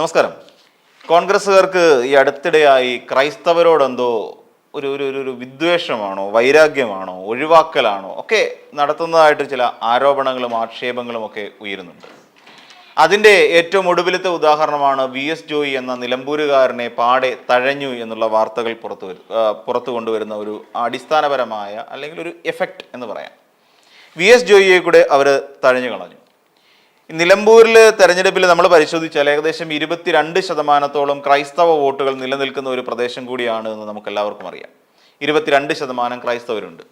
നമസ്കാരം. കോൺഗ്രസ്സുകാർക്ക് ഈ അടുത്തിടെയായി ക്രൈസ്തവരോടെന്തോ ഒരു ഒരു ഒരു- വിദ്വേഷമാണോ വൈരാഗ്യമാണോ ഒഴിവാക്കലാണോ ഒക്കെ നടത്തുന്നതായിട്ട് ചില ആരോപണങ്ങളും ആക്ഷേപങ്ങളും ഒക്കെ ഉയരുന്നുണ്ട്. അതിന്റെ ഏറ്റവും ഒടുവിലത്തെ ഉദാഹരണമാണ് വി എസ് ജോയി എന്ന നിലമ്പൂരുകാരനെ പാടെ തഴഞ്ഞു എന്നുള്ള വാർത്തകൾ പുറത്തു വരു പുറത്തു കൊണ്ടുവരുന്ന ഒരു അടിസ്ഥാനപരമായ അല്ലെങ്കിൽ ഒരു എഫക്റ്റ് എന്ന് പറയാം. വി എസ് ജോയിയെ കൂടെ അവർ തഴഞ്ഞു കളഞ്ഞു നിലമ്പൂരിൽ തെരഞ്ഞെടുപ്പിൽ നമ്മൾ പരിശോധിച്ചാൽ ഏകദേശം ഇരുപത്തിരണ്ട് ശതമാനത്തോളം ക്രൈസ്തവ വോട്ടുകൾ നിലനിൽക്കുന്ന ഒരു പ്രദേശം കൂടിയാണ് എന്ന് നമുക്ക് എല്ലാവർക്കും അറിയാം. ഇരുപത്തിരണ്ട് ശതമാനം ക്രൈസ്തവരുണ്ട്.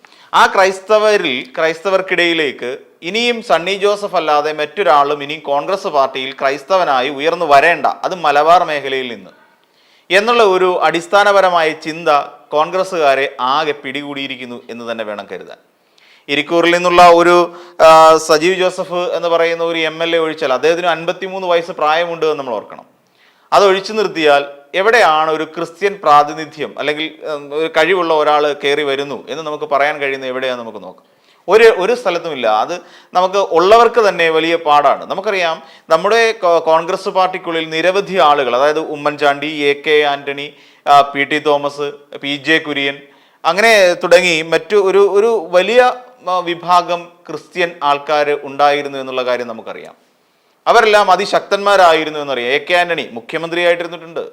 ആ ക്രൈസ്തവരിൽ ക്രൈസ്തവർക്കിടയിലേക്ക് ഇനിയും സണ്ണി ജോസഫ് അല്ലാതെ മറ്റൊരാളും ഇനിയും കോൺഗ്രസ് പാർട്ടിയിൽ ക്രൈസ്തവനായി ഉയർന്നു വരേണ്ട അത് മലബാർ മേഖലയിൽ നിന്ന്. എന്നുള്ള ഒരു അടിസ്ഥാനപരമായ ചിന്ത കോൺഗ്രസ്സുകാരെ ആകെ പിടികൂടിയിരിക്കുന്നു എന്ന് തന്നെ വേണം കരുതാൻ. ഇരിക്കൂറിൽ നിന്നുള്ള ഒരു സജീവ് ജോസഫ് എന്ന് പറയുന്ന ഒരു എം എൽ എ ഒഴിച്ചാൽ അദ്ദേഹത്തിന് അൻപത്തിമൂന്ന് വയസ്സ് പ്രായമുണ്ട് എന്ന് നമ്മൾ ഓർക്കണം. അത് ഒഴിച്ചു നിർത്തിയാൽ എവിടെയാണ് ഒരു ക്രിസ്ത്യൻ പ്രാതിനിധ്യം അല്ലെങ്കിൽ ഒരു കഴിവുള്ള ഒരാൾ കയറി വരുന്നു എന്ന് നമുക്ക് പറയാൻ കഴിയുന്ന എവിടെയാണ് നമുക്ക് നോക്കാം. ഒരു ഒരു സ്ഥലത്തുമില്ല. അത് നമുക്ക് ഉള്ളവർക്ക് തന്നെ വലിയ പാടാണ്. നമുക്കറിയാം നമ്മുടെ കോൺഗ്രസ് പാർട്ടിക്കുള്ളിൽ നിരവധി ആളുകൾ അതായത് Oommen Chandy A K Antony P T Thomas P J Kurien അങ്ങനെ തുടങ്ങി മറ്റു ഒരു ഒരു വലിയ വിഭാഗം ക്രിസ്ത്യൻ ആൾക്കാർ ഉണ്ടായിരുന്നു എന്നുള്ള കാര്യം നമുക്കറിയാം. അവരെല്ലാം അതിശക്തന്മാരായിരുന്നു എന്നറിയാം. എ കെ ആന്റണി മുഖ്യമന്ത്രിയായിട്ടിരുന്നിട്ടുണ്ട്.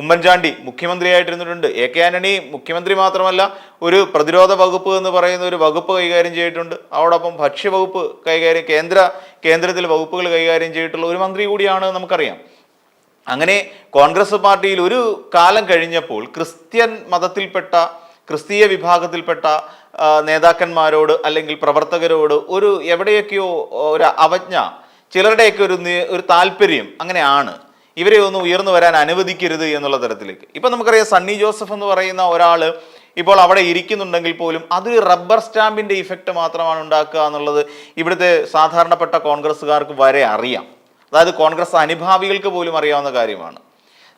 ഉമ്മൻചാണ്ടി മുഖ്യമന്ത്രിയായിട്ടിരുന്നിട്ടുണ്ട്. എ കെ ആന്റണി മുഖ്യമന്ത്രി മാത്രമല്ല ഒരു പ്രതിരോധ വകുപ്പ് എന്ന് പറയുന്ന ഒരു വകുപ്പ് കൈകാര്യം ചെയ്തിട്ടുണ്ട്. അതോടൊപ്പം ഭക്ഷ്യവകുപ്പ് കൈകാര്യം കേന്ദ്ര കേന്ദ്രത്തിൽ വകുപ്പുകൾ കൈകാര്യം ചെയ്തിട്ടുള്ള ഒരു മന്ത്രി കൂടിയാണ് നമുക്കറിയാം. അങ്ങനെ കോൺഗ്രസ് പാർട്ടിയിൽ ഒരു കാലം കഴിഞ്ഞപ്പോൾ ക്രിസ്ത്യൻ മതത്തിൽപ്പെട്ട ക്രിസ്തീയ വിഭാഗത്തിൽപ്പെട്ട നേതാക്കന്മാരോട് അല്ലെങ്കിൽ പ്രവർത്തകരോട് ഒരു എവിടെയൊക്കെയോ ഒരു അവജ്ഞ ചിലരുടെയൊക്കെ ഒരു ഒരു താല്പര്യം അങ്ങനെയാണ്. ഇവരെ ഒന്നും ഉയർന്നു വരാൻ അനുവദിക്കരുത് എന്നുള്ള തരത്തിലേക്ക്. ഇപ്പം നമുക്കറിയാം സണ്ണി ജോസഫ് എന്ന് പറയുന്ന ഒരാൾ ഇപ്പോൾ അവിടെ ഇരിക്കുന്നുണ്ടെങ്കിൽ പോലും അതൊരു റബ്ബർ സ്റ്റാമ്പിന്റെ ഇഫക്റ്റ് മാത്രമാണ് ഉണ്ടാക്കുക എന്നുള്ളത് ഇവിടുത്തെ സാധാരണപ്പെട്ട കോൺഗ്രസ്സുകാർക്ക് വരെ അറിയാം. അതായത് കോൺഗ്രസ് അനുഭാവികൾക്ക് പോലും അറിയാവുന്ന കാര്യമാണ്.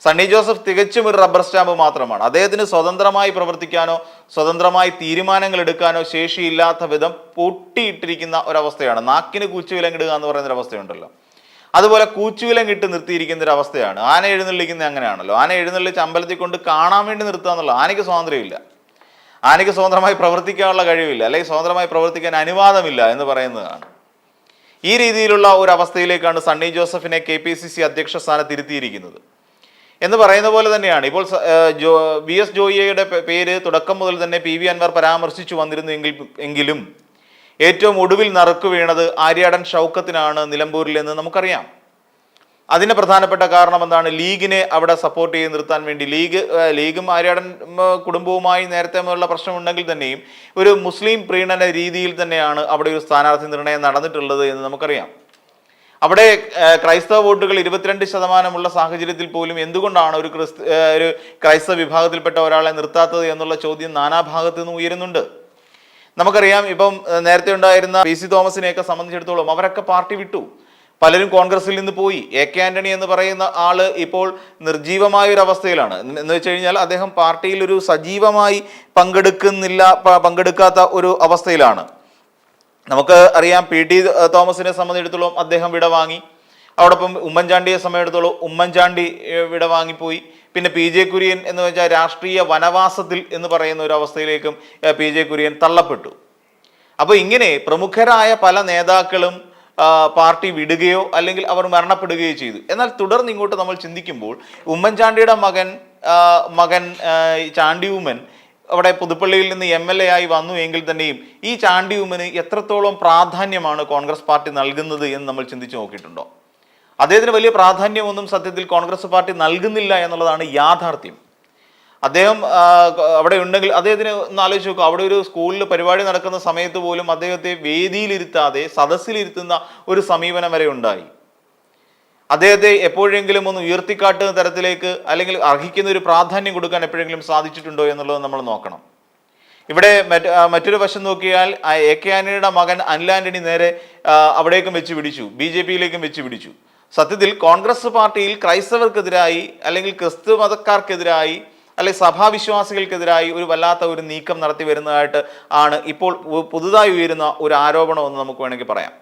സണ്ണി ജോസഫ് തികച്ചും ഒരു റബ്ബർ സ്റ്റാമ്പ് മാത്രമാണ്. അദ്ദേഹത്തിന് സ്വതന്ത്രമായി പ്രവർത്തിക്കാനോ സ്വതന്ത്രമായി തീരുമാനങ്ങൾ എടുക്കാനോ ശേഷിയില്ലാത്ത വിധം പൊട്ടിയിട്ടിരിക്കുന്ന ഒരവസ്ഥയാണ്. നാക്കിന് കൂച്ചുവിലങ്ങിടുക എന്ന് പറയുന്ന ഒരു അവസ്ഥയുണ്ടല്ലോ അതുപോലെ കൂച്ചുവിലങ്ങിട്ട് നിർത്തിയിരിക്കുന്ന ഒരു അവസ്ഥയാണ് ആന എഴുന്നള്ളിക്കുന്നത് അങ്ങനെയാണല്ലോ. ആന എഴുന്നള്ളിച്ച് അമ്പലത്തിൽ കൊണ്ട് കാണാൻ വേണ്ടി നിർത്തുക എന്നുള്ള ആനയ്ക്ക് സ്വാതന്ത്ര്യമില്ല. ആനയ്ക്ക് സ്വതന്ത്രമായി പ്രവർത്തിക്കാനുള്ള കഴിവില്ല. അല്ലെങ്കിൽ സ്വതന്ത്രമായി പ്രവർത്തിക്കാൻ അനുവാദമില്ല എന്ന് പറയുന്നതാണ്. ഈ രീതിയിലുള്ള ഒരു അവസ്ഥയിലേക്കാണ് സണ്ണി ജോസഫിനെ കെ പി സി സി അധ്യക്ഷ സ്ഥാനത്ത് ഇരുത്തിയിരിക്കുന്നത്. എന്ന് പറയുന്ന പോലെ തന്നെയാണ്. ഇപ്പോൾ വി എസ് ജോയിയുടെ പേര് തുടക്കം മുതൽ തന്നെ പി വി അൻവർ പരാമർശിച്ചു വന്നിരുന്നു എങ്കിൽ എങ്കിലും ഏറ്റവും ഒടുവിൽ നറുക്ക് വീണത് ആര്യാടൻ ഷൗക്കത്തിനാണ് നിലമ്പൂരിൽ എന്ന് നമുക്കറിയാം. അതിന് പ്രധാനപ്പെട്ട കാരണം എന്താണ്? ലീഗിനെ അവിടെ സപ്പോർട്ട് ചെയ്ത് നിർത്താൻ വേണ്ടി ലീഗ് ലീഗും ആര്യാടൻ കുടുംബവുമായി നേരത്തെ മുതലുള്ള പ്രശ്നമുണ്ടെങ്കിൽ തന്നെയും ഒരു മുസ്ലിം പ്രീണന രീതിയിൽ തന്നെയാണ് അവിടെ ഒരു സ്ഥാനാർത്ഥി നിർണയം നടന്നിട്ടുള്ളത് എന്ന് നമുക്കറിയാം. അവിടെ ക്രൈസ്തവ വോട്ടുകൾ ഇരുപത്തിരണ്ട് ശതമാനമുള്ള സാഹചര്യത്തിൽ പോലും എന്തുകൊണ്ടാണ് ഒരു ക്രിസ് ഒരു ക്രൈസ്തവ വിഭാഗത്തിൽപ്പെട്ട ഒരാളെ നിർത്താത്തത് എന്നുള്ള ചോദ്യം നാനാഭാഗത്തു നിന്നും ഉയരുന്നുണ്ട്. നമുക്കറിയാം ഇപ്പം നേരത്തെ ഉണ്ടായിരുന്ന പി സി തോമസിനെയൊക്കെ സംബന്ധിച്ചിടത്തോളം അവരൊക്കെ പാർട്ടി വിട്ടു. പലരും കോൺഗ്രസിൽ നിന്ന് പോയി. എ കെ ആന്റണി എന്ന് പറയുന്ന ആൾ ഇപ്പോൾ നിർജീവമായ ഒരു അവസ്ഥയിലാണ് എന്ന് വെച്ച് കഴിഞ്ഞാൽ അദ്ദേഹം പാർട്ടിയിൽ ഒരു സജീവമായി പങ്കെടുക്കുന്നില്ല പങ്കെടുക്കാത്ത ഒരു അവസ്ഥയിലാണ്. നമുക്ക് അറിയാം പി ടി തോമസിനെ സംബന്ധിച്ചിടത്തോളം അദ്ദേഹം വിട വാങ്ങി. അവിടൊപ്പം ഉമ്മൻചാണ്ടിയെ സംബന്ധിച്ചിടത്തോളം ഉമ്മൻചാണ്ടി വിട വാങ്ങിപ്പോയി. പിന്നെ പി ജെ കുര്യൻ എന്ന് വെച്ചാൽ രാഷ്ട്രീയ വനവാസത്തിൽ എന്ന് പറയുന്ന ഒരു അവസ്ഥയിലേക്കും പി ജെ കുര്യൻ തള്ളപ്പെട്ടു. അപ്പോൾ ഇങ്ങനെ പ്രമുഖരായ പല നേതാക്കളും പാർട്ടി വിടുകയോ അല്ലെങ്കിൽ അവർ മരണപ്പെടുകയോ ചെയ്തു. എന്നാൽ തുടർന്ന് ഇങ്ങോട്ട് നമ്മൾ ചിന്തിക്കുമ്പോൾ ഉമ്മൻചാണ്ടിയുടെ മകൻ മകൻ ചാണ്ടി ഉമ്മൻ അവിടെ പുതുപ്പള്ളിയിൽ നിന്ന് എം എൽ എ ആയി വന്നു എങ്കിൽ തന്നെയും ഈ ചാണ്ടി ഉമ്മന് എത്രത്തോളം പ്രാധാന്യമാണ് കോൺഗ്രസ് പാർട്ടി നൽകുന്നത് എന്ന് നമ്മൾ ചിന്തിച്ചു നോക്കിയിട്ടുണ്ടോ? അദ്ദേഹത്തിന് വലിയ പ്രാധാന്യമൊന്നും സത്യത്തിൽ കോൺഗ്രസ് പാർട്ടി നൽകുന്നില്ല എന്നുള്ളതാണ് യാഥാർത്ഥ്യം. അദ്ദേഹം അവിടെ ഉണ്ടെങ്കിൽ അദ്ദേഹത്തിന് ഒന്ന് ആലോചിച്ച് നോക്കുക അവിടെ ഒരു സ്കൂളിൽ പരിപാടി നടക്കുന്ന സമയത്ത് പോലും അദ്ദേഹത്തെ വേദിയിലിരുത്താതെ സദസ്സിലിരുത്തുന്ന ഒരു സമീപനം വരെ ഉണ്ടായി. അദ്ദേഹത്തെ എപ്പോഴെങ്കിലും ഒന്ന് ഉയർത്തിക്കാട്ടുന്ന തരത്തിലേക്ക് അല്ലെങ്കിൽ അർഹിക്കുന്ന ഒരു പ്രാധാന്യം കൊടുക്കാൻ എപ്പോഴെങ്കിലും സാധിച്ചിട്ടുണ്ടോ എന്നുള്ളത് നമ്മൾ നോക്കണം. ഇവിടെ മറ്റ് മറ്റൊരു വശം നോക്കിയാൽ എ കെ ആന്റണിയുടെ മകൻ അനിൽ ആന്റണി നേരെ അവിടേക്കും വെച്ച് പിടിച്ചു ബി ജെ പിയിലേക്കും വെച്ച് പിടിച്ചു. സത്യത്തിൽ കോൺഗ്രസ് പാർട്ടിയിൽ ക്രൈസ്തവർക്കെതിരായി അല്ലെങ്കിൽ ക്രിസ്തു മതക്കാർക്കെതിരായി അല്ലെങ്കിൽ സഭാവിശ്വാസികൾക്കെതിരായി ഒരു വല്ലാത്ത ഒരു നീക്കം നടത്തി വരുന്നതായിട്ട് ആണ് ഇപ്പോൾ പുതുതായി ഉയരുന്ന ഒരു ആരോപണമെന്ന് നമുക്ക് വേണമെങ്കിൽ പറയാം.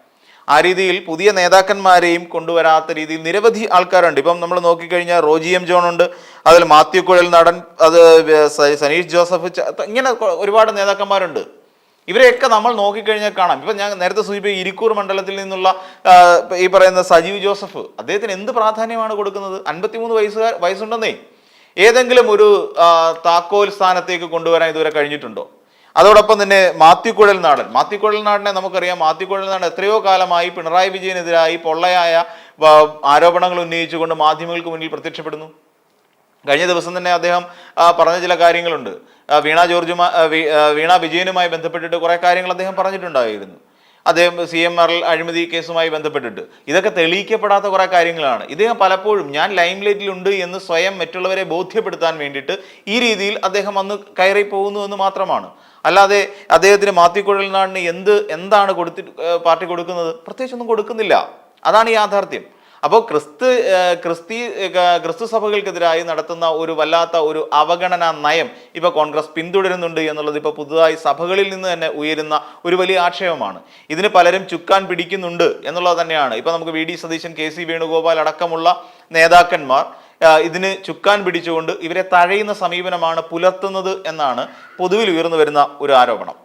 ആ രീതിയിൽ പുതിയ നേതാക്കന്മാരെയും കൊണ്ടുവരാത്ത രീതിയിൽ നിരവധി ആൾക്കാരുണ്ട്. ഇപ്പം നമ്മൾ നോക്കിക്കഴിഞ്ഞാൽ റോജി എം ജോൺ ഉണ്ട് അതിൽ മാത്യു കുഴൽ നടൻ അത് സനീഷ് ജോസഫ് ഇങ്ങനെ ഒരുപാട് നേതാക്കന്മാരുണ്ട്. ഇവരെയൊക്കെ നമ്മൾ നോക്കിക്കഴിഞ്ഞാൽ കാണാം. ഇപ്പം ഞാൻ നേരത്തെ സൂചിപ്പിച്ച ഇരിക്കൂർ മണ്ഡലത്തിൽ നിന്നുള്ള ഈ പറയുന്ന സജീവ് ജോസഫ് അദ്ദേഹത്തിന് എന്ത് പ്രാധാന്യമാണ് കൊടുക്കുന്നത്? അൻപത്തിമൂന്ന് വയസ്സുകാർ വയസ്സുണ്ടെന്നേ. ഏതെങ്കിലും ഒരു താക്കോൽ സ്ഥാനത്തേക്ക് കൊണ്ടുവരാൻ ഇതുവരെ കഴിഞ്ഞിട്ടുണ്ടോ? അതോടൊപ്പം തന്നെ മാത്യു കുഴൽ നാടൻ. മാത്യു കുഴൽ നാടനെ നമുക്കറിയാം. മാത്യു കുഴൽ നാടൻ എത്രയോ കാലമായി പിണറായി വിജയനെതിരായി പൊള്ളയായ ആരോപണങ്ങൾ ഉന്നയിച്ചുകൊണ്ട് മാധ്യമങ്ങൾക്ക് മുന്നിൽ പ്രത്യക്ഷപ്പെടുന്നു. കഴിഞ്ഞ ദിവസം തന്നെ അദ്ദേഹം പറഞ്ഞ ചില കാര്യങ്ങളുണ്ട്. വീണ ജോർജുമായി വീണ വിജയനുമായി ബന്ധപ്പെട്ടിട്ട് കുറേ കാര്യങ്ങൾ അദ്ദേഹം പറഞ്ഞിട്ടുണ്ടായിരുന്നു. അദ്ദേഹം സി എം ആർ അഴിമതി കേസുമായി ബന്ധപ്പെട്ടിട്ട്. ഇതൊക്കെ തെളിയിക്കപ്പെടാത്ത കുറേ കാര്യങ്ങളാണ്. ഇദ്ദേഹം പലപ്പോഴും ഞാൻ ലൈം ലൈറ്റിലുണ്ട് എന്ന് സ്വയം മറ്റുള്ളവരെ ബോധ്യപ്പെടുത്താൻ വേണ്ടിയിട്ട് ഈ രീതിയിൽ അദ്ദേഹം അന്ന് കയറി പോകുന്നു എന്ന് മാത്രമാണ്. അല്ലാതെ അദ്ദേഹത്തിന് മാത്തിക്കുഴൽ നാടിന് എന്ത് എന്താണ് കൊടുത്തി പാർട്ടി കൊടുക്കുന്നത്? പ്രത്യേകിച്ചൊന്നും കൊടുക്കുന്നില്ല. അതാണ് യാഥാർത്ഥ്യം. അപ്പോൾ ക്രിസ്തു ക്രിസ്തി ക്രിസ്തു സഭകൾക്കെതിരായി നടത്തുന്ന ഒരു വല്ലാത്ത ഒരു അവഗണന നയം ഇപ്പൊ കോൺഗ്രസ് പിന്തുടരുന്നുണ്ട് എന്നുള്ളത് ഇപ്പൊ പുതുതായി സഭകളിൽ നിന്ന് തന്നെ ഉയരുന്ന ഒരു വലിയ ആക്ഷേപമാണ്. ഇതിന് പലരും ചുക്കാൻ പിടിക്കുന്നുണ്ട് എന്നുള്ളത് തന്നെയാണ്. ഇപ്പൊ നമുക്ക് V D Satheesan K C Venugopal അടക്കമുള്ള നേതാക്കന്മാർ ഇതിന് ചുക്കാൻ പിടിച്ചുകൊണ്ട് ഇവരെ തഴയുന്ന സമീപനമാണ് പുലർത്തുന്നത് എന്നാണ് പൊതുവിൽ ഉയർന്നു വരുന്ന ഒരു ആരോപണം.